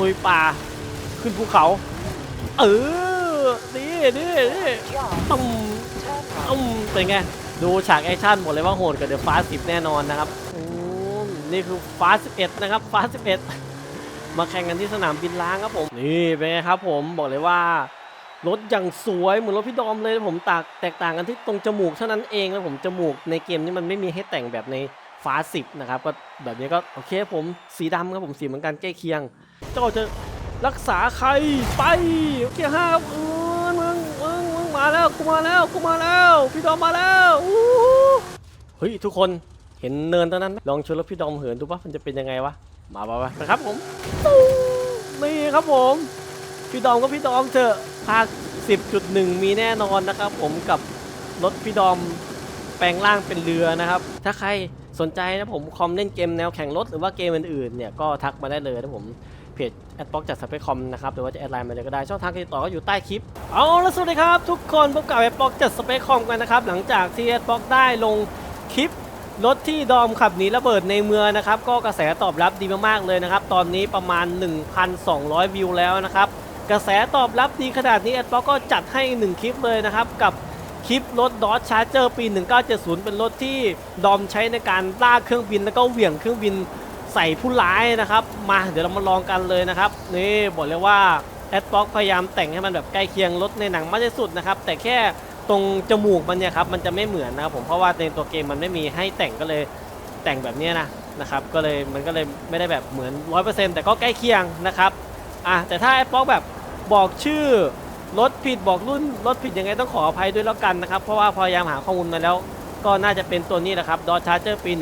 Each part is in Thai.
ลุยป่า ขึ้นภูเขา เออนี่นี่นี่ตึมตึมเป็นไง ดูฉากแอคชั่นหมดเลยว่าโหดกับเดอะฟาสิบแน่นอนนะครับอืมนี่คือฟาสิบเอ็ดนะครับฟาสิบเอ็ดมาแข่งกันที่สนามบินล้างครับผม นี่เป็นไงครับผมบอกเลยว่ารถอย่างสวยเหมือนรถพี่ดอมเลยผมตากแตกต่างกันที่ตรงจมูกเท่านั้นเองนะผมจมูกในเกมนี้มันไม่มีให้แต่งแบบใน ฟ้าสิบนะครับก็แบบนี้ก็โอเคผมสีดำครับผมสีเหมือนกันใกล้เคียง เจ้าจะรักษาใครไปโอเคห้าครับเออมึงมึงมึงมาแล้วกูมาแล้วกูมาแล้ว พี่ดอมมาแล้วอู้หูเฮ้ยทุกคนเห็นเนินตรงนั้นไหมลองชวนรถพี่ดอมเหินดูว่ามันจะเป็นยังไงวะมาไปไปครับผมนี่ครับผมพี่ดอมก็พี่ดอมเถอะภาค 10.1 มีแน่นอนนะครับ ผมกับรถพี่ดอมแปลงร่างเป็นเรือนะครับ ถ้าใคร สนใจนะผมคอมเล่นเกมแนวแข่งรถหรือว่าเกมอื่นๆเนี่ยก็ทักมาได้เลยนะผมเพจแอดบ็อกจากสเปคคอมนะครับหรือว่าจะแอดไลน์มาเลยก็ได้ช่องทางติดต่อก็อยู่ใต้คลิป เอาละสวัสดีครับ ทุกคนพบกับแอดบ็อกจากสเปคคอมกันนะครับหลังจากที่แอดบ็อกได้ลงคลิปรถที่ดอมขับหนีระเบิดในเมืองนะครับก็กระแสตอบรับดีมากๆเลยนะครับตอนนี้ประมาณ 1,200 วิวแล้วนะครับกระแสตอบรับดีขนาดนี้แอดบ็อกก็จัดให้ 1 คลิปเลยนะครับกับ ลิปรถดอ g ชาร์เจอร์ปี 1970 เป็นรถที่ดอมใช้ในการลากเครื่องบินแล้วก็เหวี่ยงเครื่องบินใส่ผู้ร้ายนะครับ มาเดี๋ยวเรามาลองกันเลยนะครับ นี่บอกเลยว่าแอดบ็อกพยายามแต่งให้มันแบบใกล้เคียงรถในหนังมากที่สุดนะครับ แต่แค่ตรงจมูกมันเนี่ยครับมันจะไม่เหมือนนะครับผมเพราะว่าในตัวเกมมันไม่มีให้แต่งก็เลยแต่งแบบนี้นะนะครับก็เลยมันก็เลยไม่ได้แบบเหมือน 100%แต่ก็ใกล้เคียงนะครับอะแต่ถ้าแอดบ็อกแบบบอกชื่อ รถผิดบอกรุ่นรถผิดยังไงต้องขออภัยด้วยแล้วกันนะครับ เพราะว่าพยายามหาข้อมูลมาแล้ว ก็น่าจะเป็นตัวนี้แหละครับดอ c ชาร์เจอร์ปี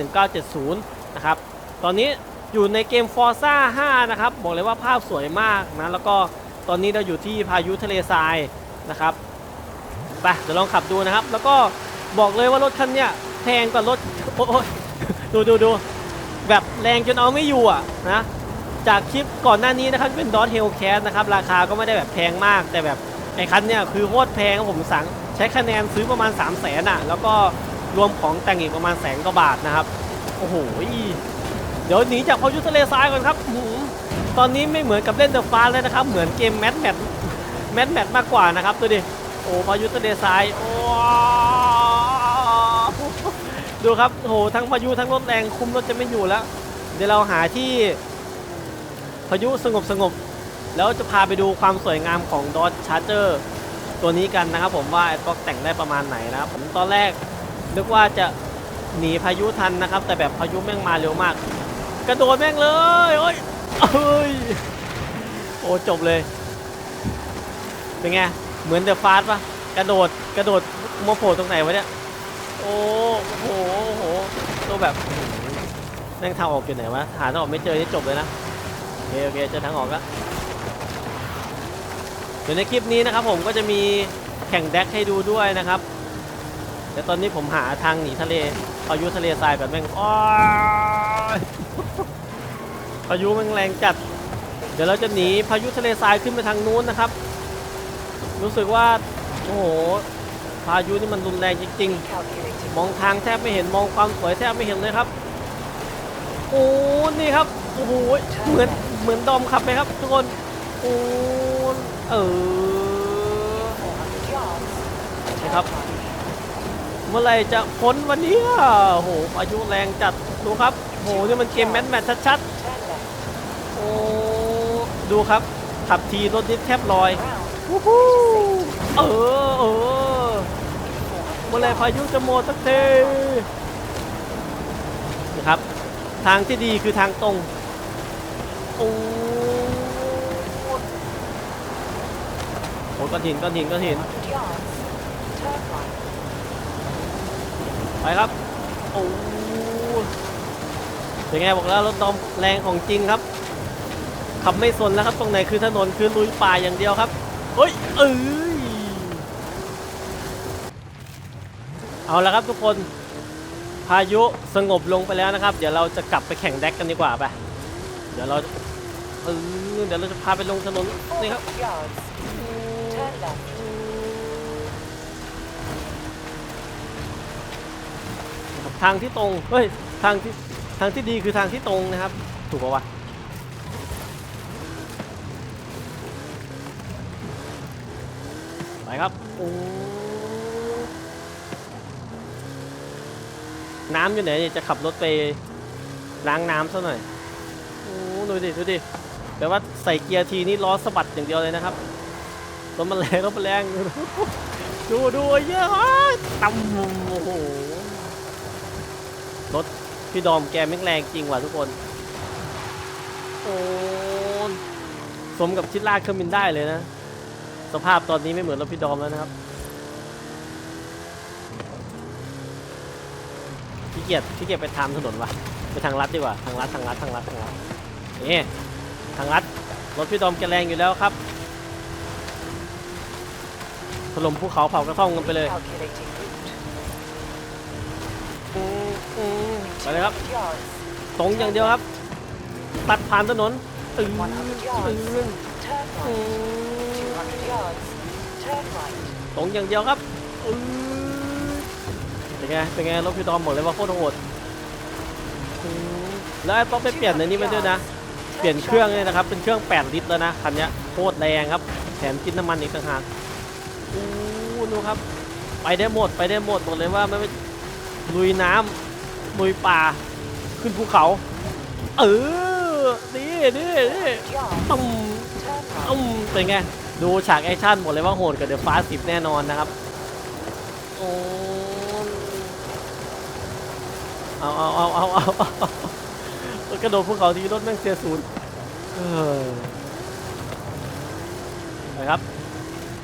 1970 นะครับ ตอนนี้อยู่ในเกม Forza 5 นะครับ บอกเลยว่าภาพสวยมากนะ แล้วก็ตอนนี้เราอยู่ที่พายุทะเลทรายนะครับไปเดี๋ยวลองขับดูนะครับ แล้วก็บอกเลยว่ารถคันเนี้ยแพงกว่ารถโอ้ยดูดูดูแบบแรงจนเอาไม่อยู่อะนะจากคลิปก่อนหน้านี้นะครับเป็นดอทเฮลแคสนะครับ ราคาก็ไม่ได้แบบแพงมากแต่แบบ ไอ้คันเนี่ยคือโคตรแพงผมสั่งใช้คะแนนซื้อประมาณ 3 0 0แสนอะ แล้วก็รวมของแต่งอีกประมาณแสนกว่าบาทนะครับ โอ้โห เดี๋ยวหนีจากพายุทะเลทรายก่อนครับหืตอนนี้ไม่เหมือนกับเล่นเดอะฟ้าเลยนะครับ เหมือนเกมแมทแมทแมทแมทมากกว่านะครับดูดิโอ้พายุทะเลทรายโอ้ดูครับโอ้โหทั้งพายุทั้งรถแรงคุมรถจะไม่อยู่แล้ว เดี๋ยวเราหาที่พายุสงบสงบ แล้วจะพาไปดูความสวยงามของ Dodge Charger ตัวนี้กันนะครับผมว่า a d b l o c k แต่งได้ประมาณไหนนะครับผมตอนแรกนึกว่าจะหนีพายุทันนะครับ แต่แบบพายุแม่งมาเร็วมาก กระโดดแม่งเลยโอ้ยเอ้ยโอ้จบเลย เป็นไง เหมือนเดอะฟาสปะกระโดดกระโดดมาโผล่ตรงไหนวะเนี่ยโอ้โหโอ้โหตัวแบบแม่งทางออกอยู่ไหนวะหาทางออกไม่เจอนี่จบเลยนะโอเคโอเคเจอทางออกแล้ว ดี๋ยวในคลิปนี้นะครับผมก็จะมีแข่งแดกให้ดูด้วยนะครับแต่ตอนนี้ผมหาทางหนีทะเลพายุทะเลทรายแบบแม่งอ้ยพายุแม่งแรงจัด เดี๋ยวเราจะหนีพายุทะเลทรายขึ้นไปทางนู้นนะครับ รู้สึกว่าโอ้โหพายุนี่มันรุนแรงจริงๆ มองทางแทบไม่เห็นมองความสวยแทบไม่เห็นเลยครับโอ้นี่ครับโอ้โหเหมือนเหมือนดอมขับไหมครับ ทุกคนโอ้ เออนะครับ เมื่อไรจะพ้นวันนี้โอ้โหพายุแรงจัดดูครับโหนี่มันเกมแมทแมทชัดๆโอ้ดูครับ ขับทีรถนิดแทบลอยวู้ฮู้เออเออเมื่อไรพายุจะหมดสักทีนะครับ ทางที่ดีคือทางตรงโอ้โห ก้อนหินก้อนหินก้อนหินไปครับโอ้เป็นไงบอกแล้วรถดอมแรงของจริงครับขับไม่สนแล้วครับตรงไหนคือถนนคือลุยป่าอย่างเดียวครับเฮ้ยเอ้ยเอาละครับทุกคนพายุสงบลงไปแล้วนะครับ เดี๋ยวเราจะกลับไปแข่งแดกกันดีกว่าไปเดี๋ยวเรา เออเดี๋ยวเราจะพาไปลงถนนนี่ครับทางที่ตรงเฮ้ยทางที่ทางที่ดีคือทางที่ตรงนะครับ ถูกปะวะไปครับโอ้น้ำอยู่ไหนจะขับรถไปล้างน้ำซะหน่อยโอ้ดูดิดูดิ แปลว่าใส่เกียร์ทีนี่ล้อสะบัดอย่างเดียวเลยนะครับรถมันแรงรถมันแรง ดูดูเยอะต่ำโอ้โห รถพี่ดอมแกแม่งแรงจริงว่ะทุกคน โอ้สมกับชิดลากเครื่องบินได้เลยนะ สภาพตอนนี้ไม่เหมือนรถพี่ดอมแล้วนะครับพี่เกียรพี่เกียรไปทางถนนวะไปทางลัดดีกว่า ทางลัดทางลัดทางลัดทางลัดนี่ ทางลัดรถพี่ดอมแกแรงอยู่แล้วครับถล่มภูเขาเผากระท่อมกันไปเลยไปเลยครับตรงอย่างเดียวครับ ตัดผ่านถนนอือ100อื yards. อ Turn อื right. ม200 yards. Turn right. ตรงอย่างเดียวครับอือเป็นไงเป็นไงรถพี่ดอมบอกเลยว่าโคตรโหดแล้วไอ้ต้องไปเปลี่ยนในนี้ไปด้วยนะ เปลี่ยนเครื่องเลยนะครับ เป็นเครื่อง 8 ลิตรแล้วนะคันนี้โคตรแรงครับแถมกินน้ำมันอีกต่างหากอู้ดูครับ ไปได้หมดไปได้หมดบอกเลยว่าไม่ว่ลุยน้ำลุยป่า ขึ้นภูเขา เออนี่นี่นี่ตุ้มตุ้มเป็นไง ดูฉากแอคชั่นหมดเลยว่าโหดกับเดอะฟาสสิบแน่นอนนะครับ โอ้าเอาเอาเอาเอาเอา กระโดดภูเขาทีรถแม่งเสียศูนย์เออไปครับ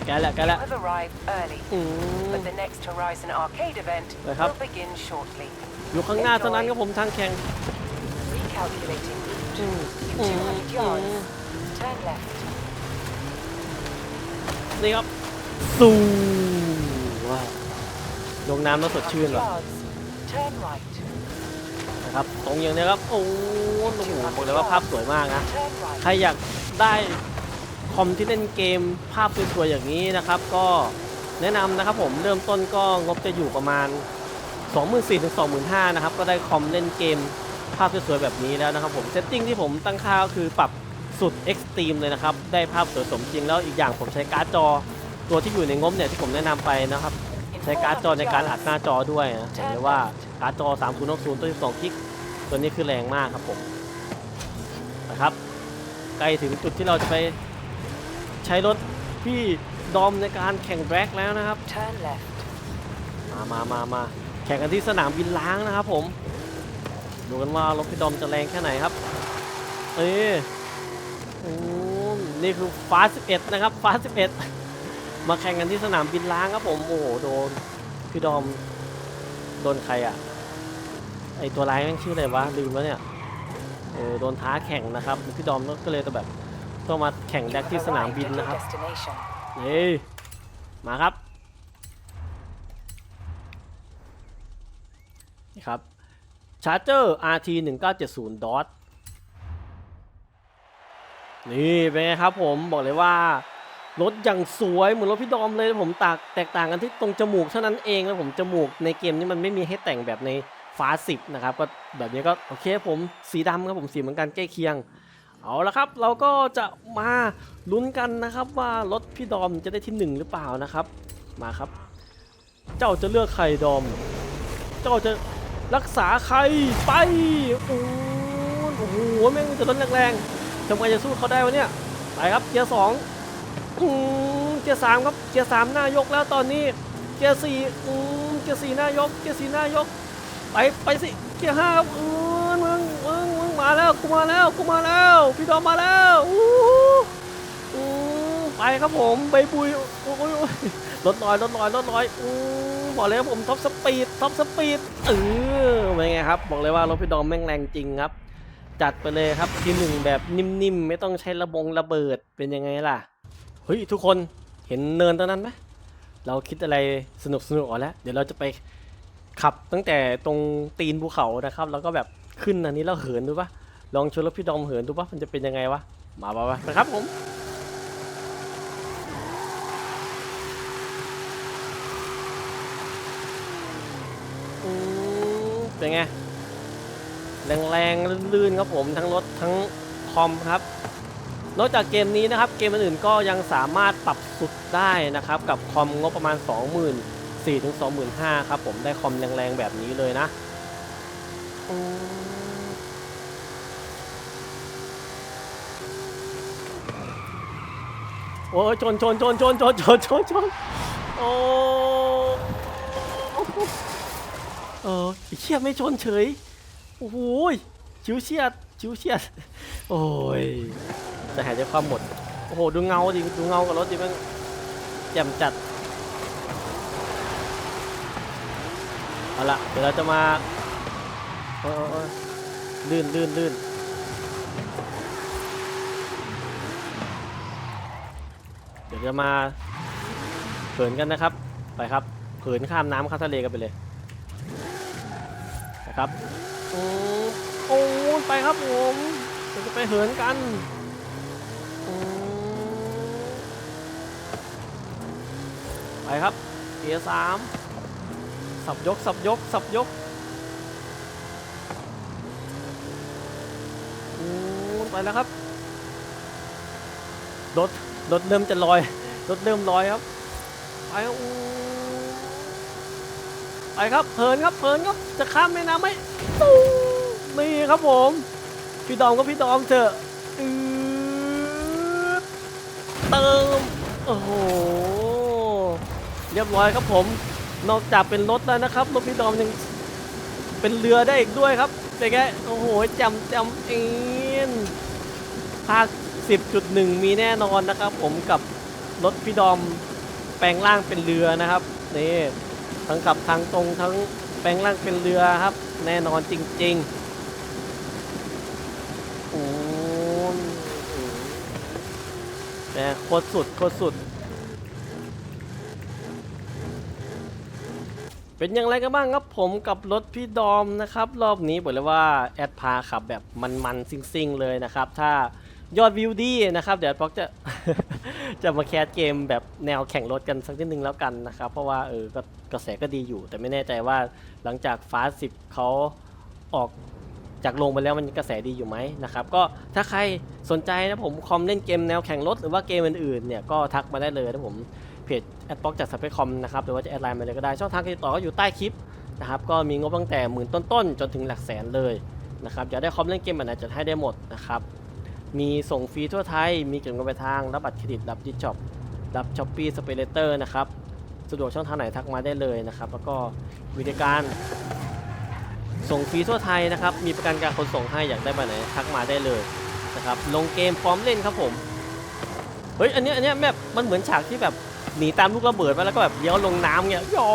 แกแหละแกแหละ You have arrived early, อืม but the next Horizon Arcade event Right, hấp. will begin shortly. อยู่ข้างหน้าเท่านั้นครับผมทางแข่ง Recalculating route. อืมอืม200อืม yards. Turn left. นี่ครับสูว้าวลงน้ำแล้วสดชื่น 200ว่ะ yards. Turn right. นะครับตรงอย่างนี้ครับโอ้โหบอกเลยว่าภาพสวยมากนะใครอยากได้คอมที่เล่นเกมภาพสวยๆอย่างนี้นะครับ ก็แนะนำนะครับผมเริ่มต้นก็งบจะอยู่ประมาณ 24,000ถึง25,000นะครับก็ได้คอมเล่นเกมภาพสวยๆแบบนี้แล้วนะครับผมเซตติ้งที่ผมตั้งค่าก็คือปรับสุด Extreme เลยนะครับ ได้ภาพสวยสมจริงแล้วอีกอย่างผมใช้การ์ดจอ ตัวที่อยู่ในงบเนี่ยที่ผมแนะนำไปนะครับ ใช้การ์ดจอในการอัด400หน้าจอด้วยนะผมเลยว่าการ์ดจอ3060ตัว12กิกตัวนี้คือแรงมากครับผมนะครับใกล้ถึงจุดที่เราจะไปใช้รถพี่ดอมในการแข่งแบล็กแล้วนะครับ Turn left. มามามามาแข่งกันที่สนามบินล้างนะครับผม ดูกันว่ารถพี่ดอมจะแรงแค่ไหนครับเอ้ยโอ้นี่คือฟ้า11 นะครับฟ้า11 มาแข่งกันที่สนามบินล้างครับผม โอ้โห โดน พี่ดอม โดนใครอะ ไอตัวร้ายแม่งชื่ออะไรวะ ลืมแล้วเนี่ย เออ โดนท้าแข่งนะครับ พี่ดอมก็เลยต้องแบบต้องมาแข่งแดกที่สนามบินนะครับนี่มาครับ นี่ครับ Charger RT 1970 DOT นี่เป็นไงครับผมบอกเลยว่า รถอย่างสวยเหมือนรถพี่ดอมเลยผมตากแตกต่างกันที่ตรงจมูกเท่านั้นเองแล้วผมจมูกในเกมนี้มันไม่มีให้แต่งแบบในฟ้าสิบนะครับก็แบบนี้ก็โอเคผมสีดำครับผมสีเหมือนกันใกล้เคียง เอาละครับ เราก็จะมาลุ้นกันนะครับว่ารถพี่ดอมจะได้ที่หนึ่งหรือเปล่านะครับมาครับ เจ้าจะเลือกใครดอม เจ้าจะรักษาใครไปโอ้โหแม่งจะรถแรงๆทำไมจะสู้เขาได้วะเนี่ยไปครับเกียร์สอง อืมเกียร์สามครับเกียร์สามหน้ายกแล้วตอนนี้เกียร์สี่อืมเกียร์สี่หน้ายกเกียร์สี่หน้ายก ไปไปสิเกียร์ห้าครับอืมมึงมึงมึงมาแล้วกูมาแล้วกูมาแล้ว พี่ดอมมาแล้วอู้หูอืมไปครับผมใบบุยโอ้ยโอ้ยโอ้ยรถลอยรถลอยรถลอยอืมบอกเลยครับผมท็อปสปีดท็อปสปีดเออเป็นไงครับ บอกเลยว่ารถพี่ดอมแม่งแรงจริงครับจัดไปเลยครับทีหนึ่งแบบนิ่มๆ ไม่ต้องใช้ระบงระเบิดเป็นยังไงล่ะ เฮ้ยทุกคนเห็นเนินตรงนั้นไหมเราคิดอะไรสนุกสนุกๆออกแล้ว เดี๋ยวเราจะไปขับตั้งแต่ตรงตีนภูเขานะครับ แล้วก็แบบขึ้นอันนี้แล้วเหินดูปะลองชวนรถพี่ดอมเหินดูปะมันจะเป็นยังไงวะมาปะปะนะครับผมอืมเป็นไงแรงๆลื่นๆครับผมทั้งรถทั้งคอมครับ นอกจากเกมนี้นะครับ เกมอื่นๆก็ยังสามารถปรับสุดได้นะครับ กับคอมงบประมาณ 24,000ถึง25,000ครับผมได้คอมแรงๆแบบนี้เลยนะโอ้ยชนชนชนชนชนชนชนชนโอ้เออเชี่ยไม่ชนเฉย โอ้โหยชิวเชียดชิวเชียด โอ้ย จะหายใจความหมด โอ้โห ดูเงาดิ ดูเงากับรถดิมันแจ่มจัด เอาละเดี๋ยวเราจะมาเออเออเออลื่นลื่นลื่นเดี๋ยวจะมาเผินกันนะครับ ไปครับเผินข้ามน้ำข้ามทะเลกันไปเลย นะครับ โอ้โอ้ไปครับผมเราจะไปเหินกันโอ้ ไปครับ เกียร์สามสับยก สับยก สับยกอ้ไปแล้วครับ รถ รถเริ่มจะลอย รถเริ่มลอยครับ ไปครับโอ้ไปครับเพลินครับเพลินครับ จะข้ามแม่น้ำไหมตู้นี่ครับผม พี่ดอมก็พี่ดอมเถอะเติม โอ้โห เรียบร้อยครับผม นอกจากเป็นรถแล้วนะครับรถพี่ดอมยังเป็นเรือได้อีกด้วยครับเป็นไงโอ้โหจำจำเอ็นภาค 10.1 มีแน่นอนนะครับ ผมกับรถพี่ดอมแปลงร่างเป็นเรือนะครับนี่ทั้งขับทางตรงทั้งแปลงร่างเป็นเรือครับ แน่นอนจริงๆโอ้ยแต่โคตรสุดโคตรสุด เป็นอย่างไรกันบ้างครับผมกับรถพี่ดอมนะครับ รอบนี้บอกเลยว่าแอดพาขับแบบมันๆซิ่งๆเลยนะครับ ถ้ายอดวิวดีนะครับ เดี๋ยวพ็อกจะจะมาแคสเกมแบบแนวแข่งรถกันสักนิดนึงแล้วกันนะครับ เพราะว่าเออก็กระแสก็ดีอยู่ แต่ไม่แน่ใจว่าหลังจากฟาสสิบเขาออกจากลงไปแล้วมันกระแสดีอยู่ไหมนะครับก็ถ้าใครสนใจนะผมคอมเล่นเกมแนวแข่งรถหรือว่าเกมอื่นๆเนี่ยก็ทักมาได้เลยนะผม เพจแอดบ็อกจากสเปคคอมนะครับหรือว่าจะแอดไลน์มาเลยก็ได้ ช่องทางการติดต่อก็อยู่ใต้คลิปนะครับก็มีงบตั้งแต่หมื่นต้นๆ จนถึงหลักแสนเลยนะครับอยากได้คอมเล่นเกมแบบไหนจะให้ได้หมดนะครับมีส่งฟรีทั่วไทย มีเก็บเงินปลายทาง รับบัตรเครดิต รับดิจิช็อป รับช้อปปี้สเปเลเตอร์นะครับ สะดวกช่องทางไหนทักมาได้เลยนะครับ แล้วก็วิธีการ ส่งฟรีทั่วไทยนะครับ มีประกันการขนส่งให้อยากได้แบบไหนทักมาได้เลยนะครับ ลงเกมพร้อมเล่นครับผม เฮ้ย อันนี้อันนี้แบบมันเหมือนฉากที่แบบ หนีตามลูกระเบิดมาแล้วก็แบบเลี้ยวลงน้ำเงี้ยยอ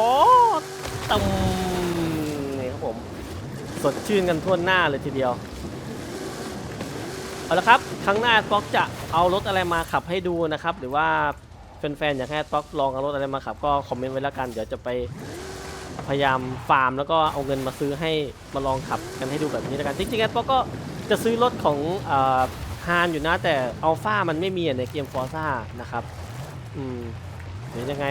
ดตึมนี่ครับผม สดชื่นกันทั่วหน้าเลยทีเดียว เอาละครับ ครั้งหน้าป๊อกจะเอารถอะไรมาขับให้ดูนะครับ หรือว่าแฟนๆอยากให้ป๊อกลองเอารถอะไรมาขับ ก็คอมเมนต์ไว้แล้วกัน เดี๋ยวจะไปพยายามฟาร์มแล้วก็เอาเงินมาซื้อให้มาลองขับกันให้ดูแบบนี้แล้วกัน จริงๆแอดป๊อกก็จะซื้อรถของฮานอยู่นะแต่อัลฟามันไม่มีในเกมฟอร์ซ่านะครับ อืม หรือยังไง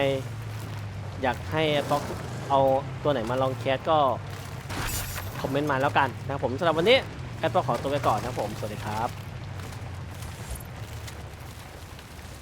อยากให้แอดป๊อกเอาตัวไหนมาลองแคสก็คอมเมนต์มาแล้วกันนะครับผมสำหรับวันนี้แอดป๊อกขอตัวไปก่อนนะครับผม สวัสดีครับ